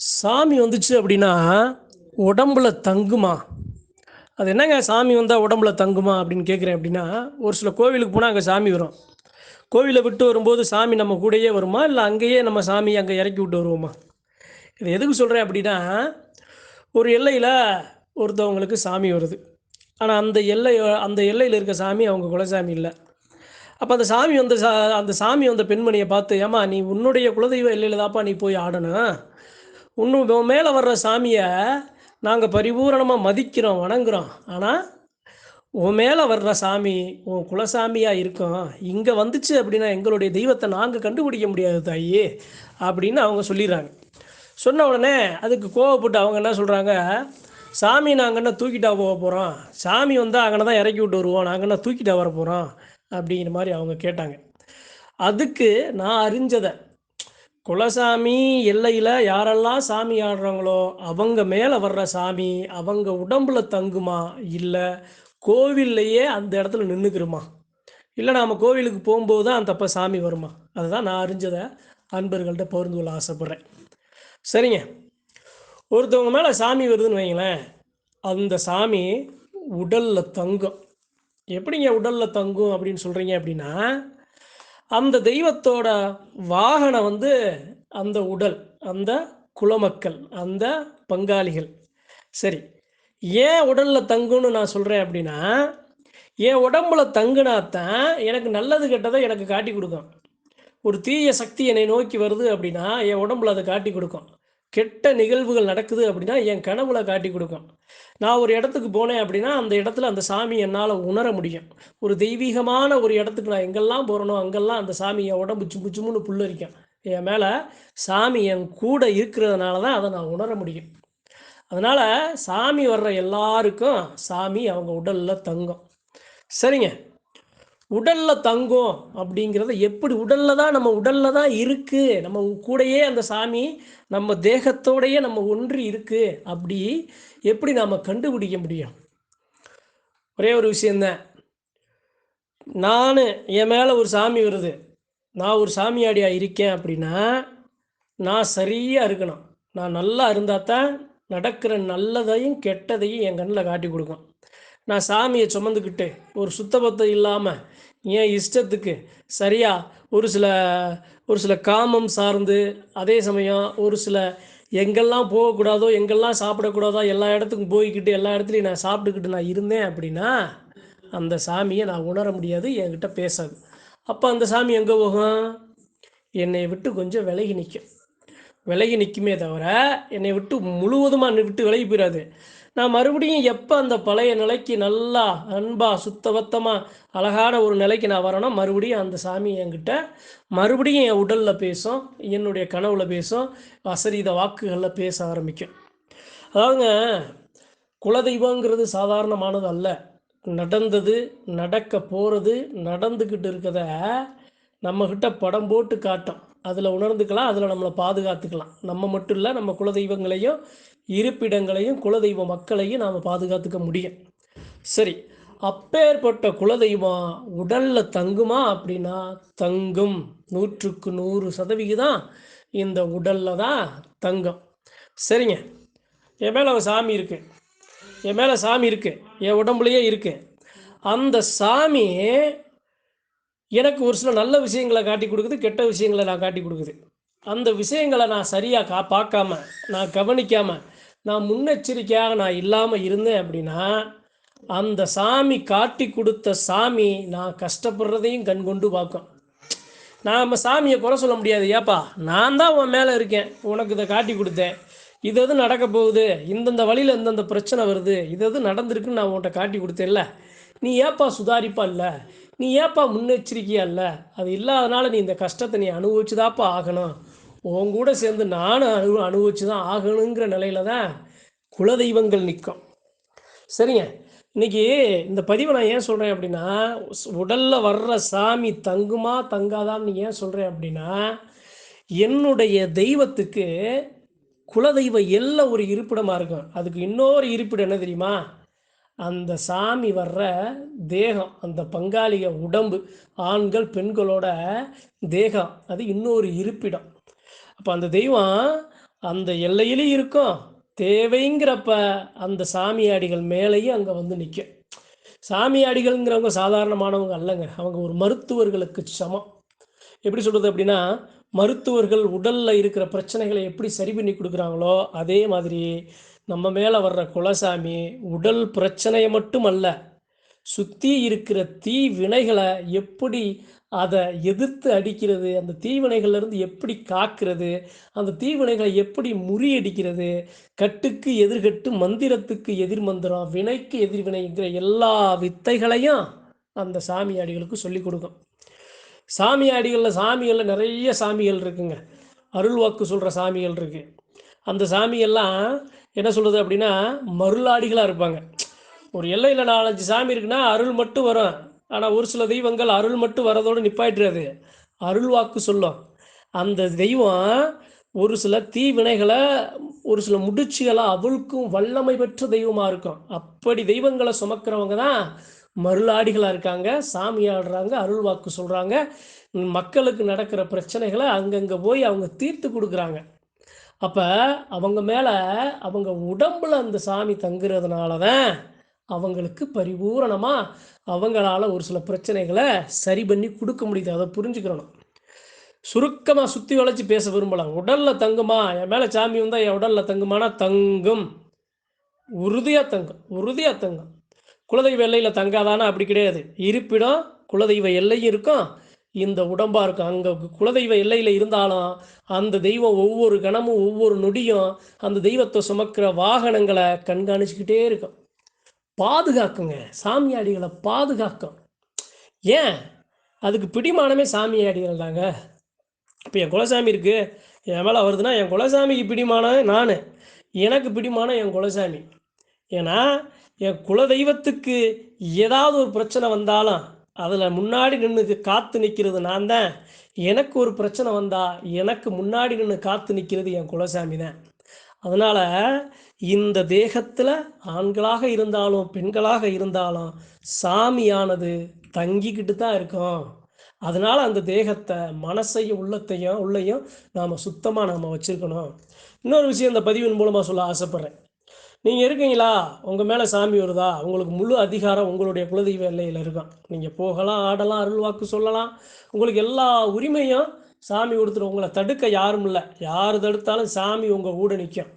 சாமி வந்துச்சு அப்படின்னா உடம்புல தங்குமா? அது என்னங்க சாமி வந்தால் உடம்புல தங்குமா அப்படின்னு கேட்குறேன் அப்படின்னா ஒரு சில கோவிலுக்கு போனால் அங்கே சாமி வரும். கோவிலை விட்டு வரும்போது சாமி நம்ம கூடயே வருமா? இல்லை அங்கேயே நம்ம சாமி அங்கே இறக்கி விட்டு வருவோமா? இது எதுக்கு சொல்கிறேன் அப்படின்னா ஒரு எல்லையில் ஒருத்தவங்களுக்கு சாமி வருது. ஆனால் அந்த எல்லை அந்த எல்லையில் இருக்க சாமி அவங்க குலசாமி இல்லை. அப்போ அந்த சாமி வந்த சா அந்த சாமி வந்த பெண்மணியை பார்த்து ஏமா நீ உன்னுடைய குலதெய்வ எல்லையில் தாப்பா நீ போய் ஆடணும். இன்னும் உன் மேலே வர்ற சாமியை நாங்கள் பரிபூரணமாக மதிக்கிறோம் வணங்குறோம். ஆனால் உன் மேலே வர்ற சாமி உன் குலசாமியாக இருக்கும். இங்கே வந்துச்சு அப்படின்னா எங்களுடைய தெய்வத்தை நாங்கள் கண்டுபிடிக்க முடியாது தாயி அப்படின்னு அவங்க சொல்லிடுறாங்க. சொன்ன உடனே அதுக்கு கோவப்பட்டு அவங்க என்ன சொல்கிறாங்க சாமி நாங்கள் என்ன தூக்கிட்டா போக போகிறோம் சாமி வந்தால் அங்கே தான் இறக்கி விட்டு வருவோம். நாங்கள் என்ன தூக்கிட்டா வர போகிறோம் அப்படிங்கிற மாதிரி அவங்க கேட்டாங்க. அதுக்கு நான் அறிஞ்சதை குலசாமி எல்லையில் யாரெல்லாம் சாமி ஆடுறாங்களோ அவங்க மேலே வர்ற சாமி அவங்க உடம்புல தங்குமா? இல்லை கோவில்லையே அந்த இடத்துல நின்றுக்குருமா இல்லை நாம் கோவிலுக்கு போகும்போது தான் அந்த அப்போ சாமி வருமா? அதுதான் நான் அறிஞ்சதை அன்பர்கள்ட்ட பகிர்ந்து கொள்ள ஆசைப்பட்றேன். சரிங்க. ஒருத்தவங்க மேலே சாமி வருதுன்னு வைங்களேன். அந்த சாமி உடலில் தங்கும். எப்படிங்க உடலில் தங்கும் அப்படின்னு சொல்கிறீங்க அப்படின்னா அந்த தெய்வத்தோட வாகனம் வந்து அந்த உடல் அந்த குலமக்கள் அந்த பங்காளிகள். சரி ஏன் உடலில் தங்குன்னு நான் சொல்கிறேன் அப்படின்னா என் உடம்புல தங்குனாத்தான் எனக்கு நல்லது கெட்டதை எனக்கு காட்டி கொடுக்கும். ஒரு தீய சக்தி என்னை நோக்கி வருது அப்படின்னா என் உடம்புல அதை காட்டி கொடுக்கும். கெட்ட நிகழ்வுகள் நடக்குது அப்படின்னா என் கனவுல காட்டி கொடுக்கும். நான் ஒரு இடத்துக்கு போனேன் அப்படின்னா அந்த இடத்துல அந்த சாமி என்னால் உணர முடியும். ஒரு தெய்வீகமான ஒரு இடத்துக்கு நான் எங்கெல்லாம் போகிறனோ அங்கெல்லாம் அந்த சாமி என் உடம்பு சும்மு சும்முன்னு புல்லரிக்கும். என் மேலே சாமி என் கூட இருக்கிறதுனால தான் அதை நான் உணர முடியும். அதனால் சாமி வர்ற எல்லாருக்கும் சாமி அவங்க உடலில் தங்கும். சரிங்க. உடலில் தங்கும் அப்படிங்கிறத எப்படி உடலில் தான் நம்ம உடலில் தான் இருக்குது நம்ம கூடயே அந்த சாமி நம்ம தேகத்தோடையே நம்ம ஒன்று இருக்குது அப்படி எப்படி நாம் கண்டுபிடிக்க முடியும்? ஒரே ஒரு விஷயந்தான் நான் என் மேலே ஒரு சாமி வருது. நான் ஒரு சாமியாடியாக இருக்கேன் அப்படின்னா நான் சரியாக இருக்கணும். நான் நல்லா இருந்தால் தான் நடக்கிற நல்லதையும் கெட்டதையும் என் கண்ணில் காட்டி கொடுக்கும். நான் சாமியை சுமந்துக்கிட்டு ஒரு சுத்தபத்தம் இல்லாமல் என் இஷ்டத்துக்கு சரியாக ஒரு சில ஒரு சில காமம் சார்ந்து அதே சமயம் ஒரு சில எங்கெல்லாம் போகக்கூடாதோ எங்கெல்லாம் சாப்பிடக்கூடாதோ எல்லா இடத்துக்கும் போய்க்கிட்டு எல்லா இடத்துலையும் நான் சாப்பிட்டுக்கிட்டு நான் இருந்தேன் அப்படின்னா அந்த சாமியை நான் உணர முடியாது என்கிட்ட பேசாது. அப்போ அந்த சாமி எங்கே போகும்? என்னை விட்டு கொஞ்சம் விலகி நிற்கும் விலகி நிற்குமே தவிர என்னை விட்டு முழுவதுமாக விட்டு விலகி போயிடாது நான் மறுபடியும் எப்போ அந்த பழைய நிலைக்கு நல்லா அன்பாக சுத்தபத்தமாக அழகான ஒரு நிலைக்கு நான் வரேன்னா மறுபடியும் அந்த சாமி என்கிட்ட மறுபடியும் என் உடலில் பேசும் என்னுடைய கனவுல பேசும் அசரீத வாக்குகளில் பேச ஆரம்பிக்கும். அதாவதுங்க குலதெய்வங்கிறது சாதாரணமானது அல்ல. நடந்தது நடக்க போகிறது நடந்துக்கிட்டு இருக்கிறத நம்மக்கிட்ட படம் போட்டு காட்டும். அதில் உணர்ந்துக்கலாம் அதில் நம்மளை பாதுகாத்துக்கலாம். நம்ம மட்டும் இல்லை நம்ம குலதெய்வங்களையும் இருப்பிடங்களையும் குலதெய்வ மக்களையும் நாம் பாதுகாத்துக்க முடியும். சரி அப்பேற்பட்ட குலதெய்வம் உடலில் தங்குமா அப்படின்னா தங்கும். நூற்றுக்கு நூறு சதவிகிதம் இந்த உடலில் தான் தங்கும். சரிங்க. என் மேலே சாமி இருக்கு. என் மேலே சாமி இருக்கு. என் உடம்புலையே இருக்கு. அந்த சாமி எனக்கு ஒரு சில நல்ல விஷயங்களை காட்டி கொடுக்குது கெட்ட விஷயங்களை நான் காட்டி கொடுக்குது. அந்த விஷயங்களை நான் சரியாக கா பார்க்காம நான் கவனிக்காமல் நான் முன்னெச்சரிக்கையாக நான் இல்லாமல் இருந்தேன் அப்படின்னா அந்த சாமி காட்டி கொடுத்த சாமி நான் கஷ்டப்படுறதையும் கண் கொண்டு பார்க்கும். நாம் சாமியை குறை சொல்ல முடியாது. ஏப்பா நான் தான் உன் மேலே இருக்கேன். உனக்கு இதை காட்டி கொடுத்தேன். இது எது நடக்க போகுது? இந்தந்த வழியில் இந்தந்த பிரச்சனை வருது. இது எது நடந்திருக்குன்னு நான் உன்கிட்ட காட்டி கொடுத்தேன்ல. நீ ஏப்பா சுதாரிப்பா இல்லை? நீ ஏப்பா முன்னெச்சரிக்கையா இல்லை? அது இல்லாதனால நீ இந்த கஷ்டத்தை நீ அனுபவிச்சுதாப்பா ஆகணும். உன் கூட சேர்ந்து நானும் அனு அனுபவிச்சு தான் ஆகணுங்கிற நிலையில தான் குலதெய்வங்கள் நிற்கும். சரிங்க? இன்னைக்கு இந்த பதிவை நான் ஏன் சொல்கிறேன் அப்படின்னா உடலில் வர்ற சாமி தங்குமா தங்காதான்னு ஏன் சொல்கிறேன் அப்படின்னா என்னுடைய தெய்வத்துக்கு குலதெய்வ எல்ல ஒரு இருப்பிடமாக இருக்கும். அதுக்கு இன்னொரு இருப்பிடம் என்ன தெரியுமா? அந்த சாமி வர்ற தேகம் அந்த பங்காளிக உடம்பு ஆண்கள் பெண்களோட தேகம் அது இன்னொரு இருப்பிடம். அப்போ அந்த தெய்வம் அந்த எல்லையிலையும் இருக்கும். தேவைங்கிறப்ப அந்த சாமியாடிகள் மேலேயும் அங்கே வந்து நிற்கும் சாமியாடிகள்ங்கிறவங்க சாதாரணமானவங்க அல்லங்க. அவங்க ஒரு மருத்துவர்களுக்கு சமம். எப்படி சொல்கிறது அப்படின்னா மருத்துவர்கள் உடலில் இருக்கிற பிரச்சனைகளை எப்படி சரி பண்ணி கொடுக்குறாங்களோ அதே மாதிரி நம்ம மேலே வர்ற குலசாமி உடல் பிரச்சனையை மட்டும் அல்ல சுற்றி இருக்கிற தீ வினைகளை எப்படி அதை எதிர்த்து அடிக்கிறது அந்த தீவினைகள்லேருந்து எப்படி காக்கிறது அந்த தீவினைகளை எப்படி முறியடிக்கிறது கட்டுக்கு எதிர்கட்டு மந்திரத்துக்கு எதிர் மந்திரம் வினைக்கு எதிர்வினைங்கிற எல்லா வித்தைகளையும் அந்த சாமியாடிகளுக்கு சொல்லிக் கொடுக்கும். சாமியாடிகளில் சாமிகளில் நிறைய சாமிகள் இருக்குங்க. அருள்வாக்கு சொல்கிற சாமிகள் இருக்குது அந்த சாமியெல்லாம் என்ன சொல்கிறது அப்படின்னா மருளாடிகளாக இருப்பாங்க. ஒரு எல்லையில் நாலஞ்சு சாமி இருக்குன்னா அருள் மட்டும் வரும். ஆனால் ஒரு சில தெய்வங்கள் அருள் மட்டும் வரதோடு நிப்பாயிட்டுறாது. அருள் வாக்கு சொல்லும். அந்த தெய்வம் ஒரு சில தீவினைகளை ஒரு சில முடிச்சுகளை அவளுக்கும் வல்லமை பெற்ற தெய்வமாக இருக்கும். அப்படி தெய்வங்களை சுமக்கிறவங்க தான் மருளாடிகளாக இருக்காங்க. சாமி ஆடுறாங்க அருள் வாக்கு சொல்கிறாங்க மக்களுக்கு நடக்கிற பிரச்சனைகளை அங்கங்கே போய் அவங்க தீர்த்து கொடுக்குறாங்க. அப்போ அவங்க மேலே அவங்க உடம்புல அந்த சாமி தங்குறதுனால தான் அவங்களுக்கு பரிபூரணமாக அவங்களால ஒரு சில பிரச்சனைகளை சரி பண்ணி கொடுக்க முடியுது. அதை புரிஞ்சுக்கிறணும் சுருக்கமாக சுற்றி வளைச்சி பேச விரும்பலாம். உடலில் தங்குமா? என் மேலே சாமி வந்தால் என் உடலில் தங்குமானா? தங்கும். உறுதியாக தங்கும். உறுதியாக தங்கும். குலதெய்வ எல்லையில் தங்காதானா? அப்படி கிடையாது. இருப்பிடம் குலதெய்வ எல்லையும் இருக்கும். இந்த உடம்பாக இருக்கும். அங்கே குலதெய்வ எல்லையில் இருந்தாலும் அந்த தெய்வம் ஒவ்வொரு கணமும் ஒவ்வொரு நொடியும் அந்த தெய்வத்தை சுமக்கிற வாகனங்களை கண்காணிச்சுக்கிட்டே இருக்கும். பாதுகாக்குங்க. சாமியாடிகளை பாதுகாக்கும். ஏன்? அதுக்கு பிடிமானமே சாமியாடிகள் தாங்க. இப்போ என் குலசாமி இருக்குது என் மேலே வருதுன்னா என் குலசாமிக்கு பிடிமானம் நான். எனக்கு பிடிமானம் என் குலசாமி. ஏன்னா என் குலதெய்வத்துக்கு ஏதாவது ஒரு பிரச்சனை வந்தாலும் அதில் முன்னாடி நின்று காத்து நிற்கிறது நான் தான் எனக்கு ஒரு பிரச்சனை வந்தால் எனக்கு முன்னாடி நின்று காத்து நிற்கிறது என் குலசாமி தான். அதனால் இந்த தேகத்தில் ஆண்களாக இருந்தாலும் பெண்களாக இருந்தாலும் சாமியானது தங்கிக்கிட்டு தான் இருக்கும். அதனால் அந்த தேகத்தை மனசையும் உள்ளத்தையும் உள்ளையும் நாம் சுத்தமாக நாம் வச்சுருக்கணும். இன்னொரு விஷயம் இந்த பதிவின் மூலமாக சொல்ல ஆசைப்பட்றேன். நீங்கள் இருக்கீங்களா? உங்கள் மேலே சாமி வருதா? உங்களுக்கு முழு அதிகாரம் உங்களுடைய குலதெய்வ எல்லையில் இருக்கும். நீங்கள் போகலாம் ஆடலாம் அருள் வாக்கு சொல்லலாம். உங்களுக்கு எல்லா உரிமையும் சாமி கொடுத்துரு உங்களை தடுக்க யாரும் இல்லை. யார் தடுத்தாலும் சாமி உங்கள் கூட நிற்கும்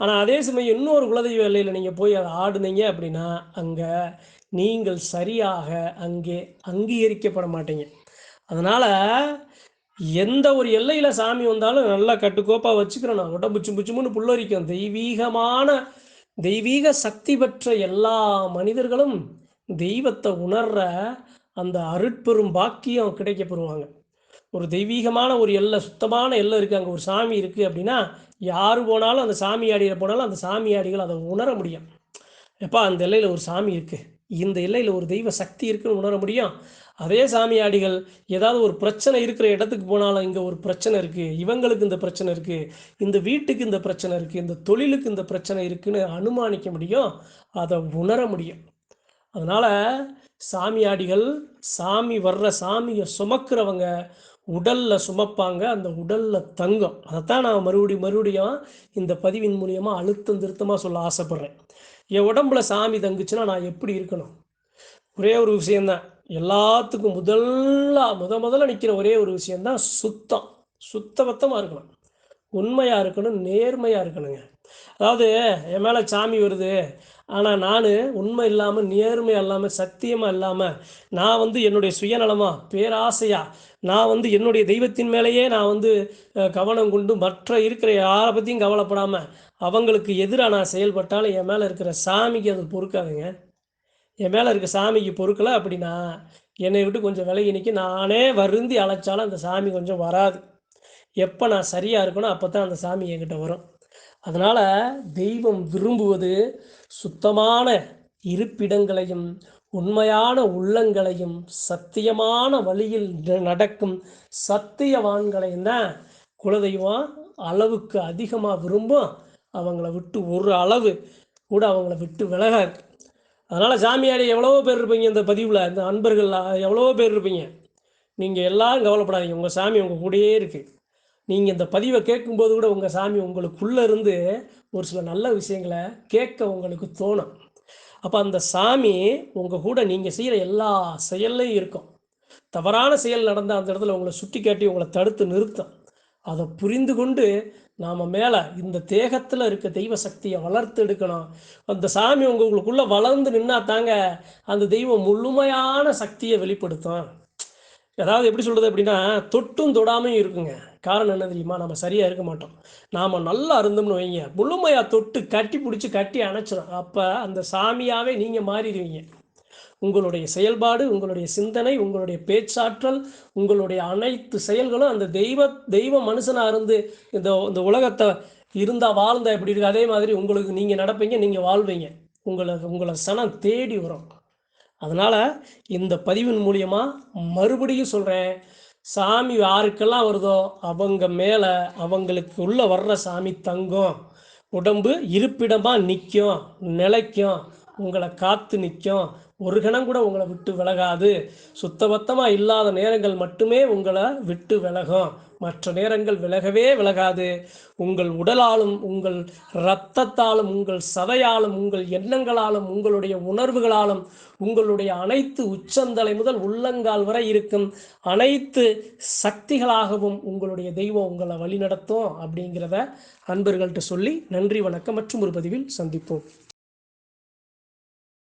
ஆனால் அதே சமயம் இன்னொரு குலதெய்வ எல்லையில் நீங்கள் போய் அதை ஆடுனீங்க அப்படின்னா அங்கே நீங்கள் சரியாக அங்கே அங்கீகரிக்கப்பட மாட்டீங்க. அதனால் எந்த ஒரு எல்லையில் சாமி வந்தாலும் நல்லா கட்டுக்கோப்பாக வச்சுக்கிறோம் நான் உடம்பு புச்சு புச்சுமுன்னு புல்லரிக்கும். தெய்வீகமான தெய்வீக சக்தி பெற்ற எல்லா மனிதர்களும் தெய்வத்தை உணர்ற அந்த அருட்பெரும் பாக்கியம் கிடைக்க பெறுவாங்க ஒரு தெய்வீகமான ஒரு எல்லை சுத்தமான எல்லை இருக்குது அங்கே ஒரு சாமி இருக்குது அப்படின்னா யார் போனாலும் அந்த சாமி ஆடியில் போனாலும் அந்த சாமி ஆடிகள் அதை உணர முடியும். எப்பா அந்த எல்லையில் ஒரு சாமி இருக்குது இந்த எல்லையில் ஒரு தெய்வ சக்தி இருக்குன்னு உணர முடியும். அதே சாமியாடிகள் ஏதாவது ஒரு பிரச்சனை இருக்கிற இடத்துக்கு போனாலும் இங்கே ஒரு பிரச்சனை இருக்குது இவங்களுக்கு இந்த பிரச்சனை இருக்குது இந்த வீட்டுக்கு இந்த பிரச்சனை இருக்குது இந்த தொழிலுக்கு இந்த பிரச்சனை இருக்குன்னு அனுமானிக்க முடியும். அதை உணர முடியும். அதனால் சாமியாடிகள் சாமி வர்ற சாமியை சுமக்கிறவங்க உடலில் சுமப்பாங்க அந்த உடலில் தங்கும். அதைத்தான் நான் மறுபடியும் மறுபடியும் இந்த பதிவின் மூலியமாக அழுத்தம் திருத்தமாக சொல்ல ஆசைப்பட்றேன். என் உடம்புல சாமி தங்குச்சுன்னா நான் எப்படி இருக்கணும்? ஒரே ஒரு விஷயந்தான் எல்லாத்துக்கும் முதல்ல முத முதல்ல நிற்கிற ஒரே ஒரு விஷயந்தான் சுத்தம். சுத்தபத்தமாக இருக்கணும். உண்மையாக இருக்கணும் நேர்மையாக இருக்கணுங்க. அதாவது என் மேலே சாமி வருது ஆனால் நான் உண்மை இல்லாமல் நேர்மை இல்லாமல் சத்தியமாக இல்லாமல் நான் வந்து என்னுடைய சுயநலமாக பேராசையாக நான் வந்து என்னுடைய தெய்வத்தின் மேலேயே நான் வந்து கவனம் கொண்டு மற்ற இருக்கிற யாரை பற்றியும் கவலைப்படாமல் அவங்களுக்கு எதிராக நான் செயல்பட்டாலும் என் மேலே இருக்கிற சாமிக்கு அது பொறுக்காதுங்க. என் மேலே இருக்க சாமிக்கு பொறுக்கலை அப்படின்னா என்னை விட்டு கொஞ்சம் விலகி நிற்கி நானே வருந்தி அழைச்சாலும் அந்த சாமி கொஞ்சம் வராது. எப்போ நான் சரியாக இருக்கணும் அப்போ தான் அந்த சாமி என்கிட்ட வரும். அதனால் தெய்வம் விரும்புவது சுத்தமான இருப்பிடங்களையும் உண்மையான உள்ளங்களையும் சத்தியமான வழியில் ந- நடக்கும் சத்தியவான்களையும் தான் குலதெய்வம் அளவுக்கு அதிகமாக விரும்பும். அவங்கள விட்டு ஒரு அளவு கூட அவங்கள விட்டு விலகாது. அதனால் சாமியாடி எவ்வளவோ பேர் இருப்பீங்க இந்த பதிவில் இந்த அன்பர்கள் எவ்வளவோ பேர் இருப்பீங்க. நீங்கள் எல்லாம் கவலைப்படாதீங்க. உங்கள் சாமி உங்கள் கூடயே இருக்குது நீங்கள் இந்த பதிவை கேட்கும்போது கூட உங்கள் சாமி உங்களுக்குள்ளே இருந்து ஒரு சில நல்ல விஷயங்களை கேட்க உங்களுக்கு தோணும். அப்போ அந்த சாமி உங்கள் கூட நீங்கள் செய்கிற எல்லா செயல்லையும் இருக்கும். தவறான செயல் நடந்த அந்த இடத்துல உங்களை சுட்டி காட்டி உங்களை தடுத்து நிறுத்தும். அதை புரிந்து கொண்டு நாம் மேலே இந்த தேகத்தில் இருக்க தெய்வ சக்தியை வளர்த்து எடுக்கணும். அந்த சாமி உங்களுக்குள்ளே வளர்ந்து நின்னா தாங்க அந்த தெய்வம் முழுமையான சக்தியை வெளிப்படுத்தும். அதாவது எப்படி சொல்கிறது அப்படின்னா தொட்டும் தொடாமையும் இருக்குங்க. காரணம் என்ன தெரியுமா? நம்ம சரியாக இருக்க மாட்டோம். நாம் நல்லா இருந்தோம்னு வைங்க. முழுமையாக தொட்டு கட்டி பிடிச்சி கட்டி அணைச்சிடும் அப்போ அந்த சாமியாகவே நீங்கள் மாறிடுவீங்க. உங்களுடைய செயல்பாடு உங்களுடைய சிந்தனை உங்களுடைய பேச்சாற்றல் உங்களுடைய அனைத்து செயல்களும் அந்த தெய்வ தெய்வ மனுஷனாக இருந்து இந்த இந்த உலகத்தை இருந்தால் வாழ்ந்தால் எப்படி இருக்கு? அதே மாதிரி உங்களுக்கு நீங்கள் நடப்பீங்க நீங்கள் வாழ்வீங்க. உங்களை உங்களை சனம் தேடி வரும். அதனால் இந்த பதிவின் மூலியமாக மறுபடியும் சொல்கிறேன் சாமி யாருக்கெல்லாம் வருதோ அவங்க மேலே அவங்களுக்கு உள்ளே வர்ற சாமி தங்கும். உடம்பு இருப்பிடமாக நிற்கும் நிலைக்கும் உங்களை காத்து நிற்கும் ஒரு கணம் கூட உங்களை விட்டு விலகாது. சுத்தபத்தமாக இல்லாத நேரங்கள் மட்டுமே உங்களை விட்டு விலகும். மற்ற நேரங்கள் விலகவே விலகாது. உங்கள் உடலாலும் உங்கள் இரத்தத்தாலும் உங்கள் சதையாலும் உங்கள் எண்ணங்களாலும் உங்களுடைய உணர்வுகளாலும் உங்களுடைய அனைத்து உச்சந்தலை முதல் உள்ளங்கால் வரை இருக்கும் அனைத்து சக்திகளாகவும் உங்களுடைய தெய்வம் உங்களை வழிநடத்தும் அப்படிங்கிறத அன்பர்கள்ட்ட சொல்லி நன்றி வணக்கம் மற்றும் ஒரு பதிவில் சந்திப்போம்.